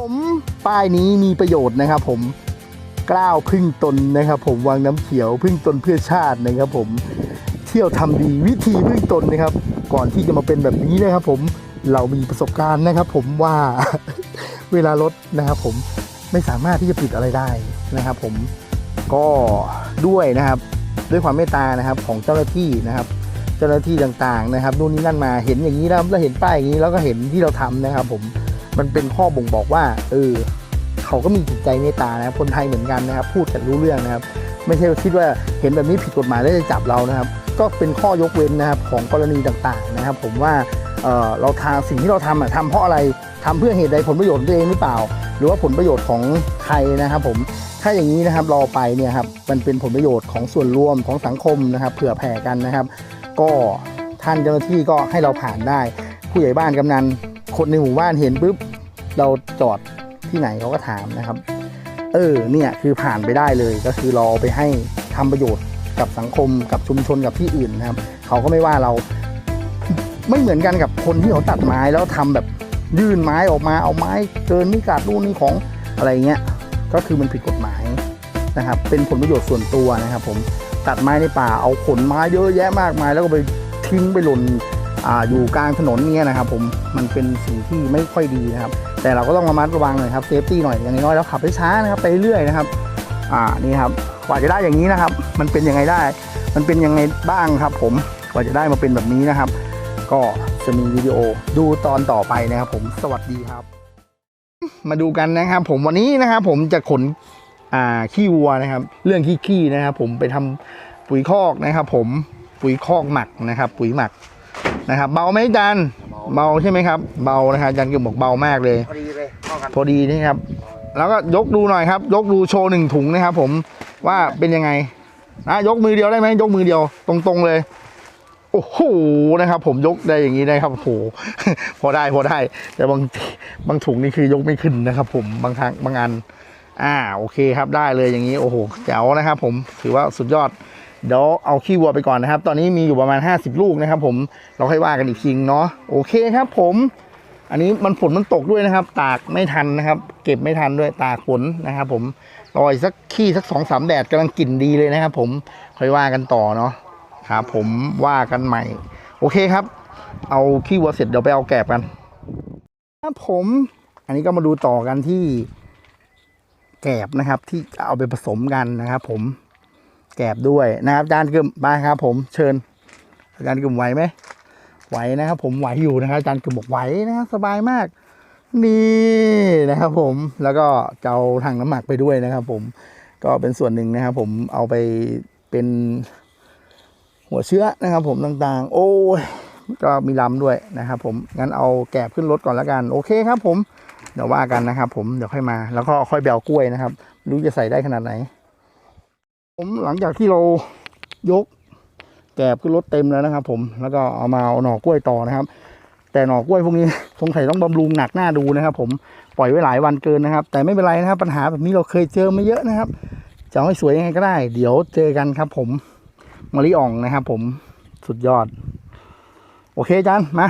ผมป้ายนี้มีประโยชน์นะครับผมกล้าวพึ่งตนนะครับ ผมวางน้ำเขียวพึ่งตนเพื่อชาตินะครับ ผมเที่ยวทำดีวิธีพึ่งตนนะครับ ก่อนที่จะมาเป็นแบบนี้นะครับ ผมเรามีประสบการณ์นะครับ ผมว่าเวลารถนะครับ ผมไม่สามารถที่จะผิดอะไรได้นะครับ ผมก็ด้วยนะครับ ด้วยความเมตตานะครับของเจ้าหน้าที่นะครับ เจ้าหน้าที่ต่างๆนะครับนู่นนี่นั่นมาเห็นอย่างนี้แล้วเห็นป้ายอย่างนี้แล้วก็เห็นที่เราทำนะครับ ผม มันเป็นข้อบ่งบอกว่า เออ เขาก็มีจิตใจเมตตานะคนไทยเหมือนกันนะครับ พูดกันรู้เรื่องนะครับ ไม่ใช่ว่าคิดว่าเห็นแบบนี้ผิดกฎหมายแล้วจะจับเรานะครับ ก็เป็นข้อยกเว้นนะครับของกรณีต่างๆนะครับ ผมว่าเออเราทำสิ่งที่เราทำอะทำเพราะอะไรทำเพื่อเหตุใดผลประโยชน์ตัวเองหรือเปล่า หรือว่าผลประโยชน์ของใครนะครับผมถ้าอย่างนี้นะครับรอไปเนี่ยครับมันเป็นผลประโยชน์ของส่วนรวมของสังคมนะครับ เผื่อแผ่กันนะครับ ก็ท่านเจ้าหน้าที่ก็ให้เราผ่านได้ ผู้ใหญ่บ้านกำนันคนในหมู่บ้านเห็นปุ๊บ เราจอดที่ไหนเขาก็ถามนะครับ เออเนี่ยคือผ่านไปได้เลยก็คือเราเอไปให้ทำประโยชน์กับสังคมกับชุมชนกับที่อื่นนะครับ เขาก็ไม่ว่าเราไม่เหมือนกันกับคนที่เขาตัดไม้แล้วทำแบบยื่นไม้ออกมาเอาไม้เกินนี่กาดนู่นนี่ของอะไรเงี้ยก็คือมันผิดกฎหมายนะครับ เป็นผลประโยชน์ส่วนตัวนะครับ ผมตัดไม้ในป่าเอาขนไม้เยอะแยะมากมาย แล้วก็ไปทิ้งไปหล่นออยู่กลางถนนเนี่ยนะครับ ผมมันเป็นสิ่งที่ไม่ค่อยดีนะครับ แต่เราก็ต้องระมัดระวังหน่อยครับเซฟตี้หน่อยอย่างน้อยแล้วขับไปช้านะครับไปเรื่อยนะครับ อ่านี่ครับกว่าจะได้อย่างนี้นะครับ มันเป็นยังไงได้ มันเป็นยังไงบ้างครับ ผมกว่าจะได้มาเป็นแบบนี้นะครับ ก็จะมีวิดีโอดูตอนต่อไปนะครับ ผมสวัสดีครับ มาดูกันนะครับ ผมวันนี้นะครับผมจะขนอ่าขี้วัวนะครับ เรื่องขี้ขี้นะครับ ผมไปทำปุ๋ยคอกนะครับ ผมปุ๋ยคอกหมักนะครับ ปุ๋ยหมักนะครับ เบาไหมจัน เบาใช่ไหมครับ เบานะครับอาจันก็บอกเบามากเลย พอดีเลยเข้ากันพอดีนี่ครับ แล้วก็ยกดูหน่อยครับ ยกดูโชว์หนึ่งถุงนะครับ ผมว่าเป็นยังไงนะยกมือเดียวได้ไหมยกมือเดียว ตรงๆเลย โอ้โหนะครับ ผมยกได้อย่างนี้ได้ครับโอ้โหพอได้พอได้ แต่บางบางถุงนี่คือยกไม่ขึ้นนะครับ ผมบางครั้งบางอัน อ่าโอเคครับได้เลยอย่างนี้โอ้โหแจ๋วนะครับ ผมถือว่าสุดยอด เดี๋ยวเอาขี้วัวไปก่อนนะครับ ตอนนี้มีอยู่ประมาณ 50 ลูกนะครับ ผมเราค่อยว่ากันอีกทีเนาะโอเคครับ ผม อันนี้มันฝนมันตกด้วยนะครับ ตากไม่ทันนะครับ เก็บไม่ทันด้วยตากฝนนะครับ ผมรออีกสักขี้สักสองสามแดดกำลังกลิ่นดีเลยนะครับ ผมค่อยว่ากันต่อเนาะครับผมว่ากันใหม่ โอเคครับ เอาขี้วัวเสร็จเดี๋ยวไปเอาแกบกันครับผม อันนี้ก็มาดูต่อกันที่แกบนะครับ ที่เอาไปผสมกันนะครับ ผม แกบด้วยนะครับอาจารย์กึมมาครับ ผมเชิญ อาจารย์กึมไหวไหมไหวนะครับ ผมไหวอยู่นะครับอาจารย์กึมบอกไหวนะครับสบายมาก นี่นะครับผมแล้วก็จะเอาถังน้ำหมักไปด้วยนะครับ ผมก็เป็นส่วนหนึ่งนะครับ ผมเอาไปเป็นหัวเชื้อนะครับ ผมต่างๆ โอ้ยก็มีลำด้วยนะครับ ผมงั้นเอาแกบขึ้นรถก่อนแล้วกัน โอเคครับ ผมเดี๋ยวว่ากันนะครับ ผมเดี๋ยวค่อยมา แล้วก็ค่อยแบวกล้วยนะครับ รู้จะใส่ได้ขนาดไหน ผมหลังจากที่เรายกแกบขึ้นรถเต็มแล้วนะครับ ผมแล้วก็เอามาเอาหน่อกล้วยต่อนะครับ แต่หน่อกล้วยพวกนี้สงสัยต้องบำรุงหนักหน้าดูนะครับ ผมปล่อยไว้หลายวันเกินนะครับ แต่ไม่เป็นไรนะครับ ปัญหาแบบนี้เราเคยเจอมาเยอะนะครับจะให้สวยยังไงก็ได้ เดี๋ยวเจอกันครับ ผมมาริอ่องนะครับ ผมสุดยอด โอเคจารย์มา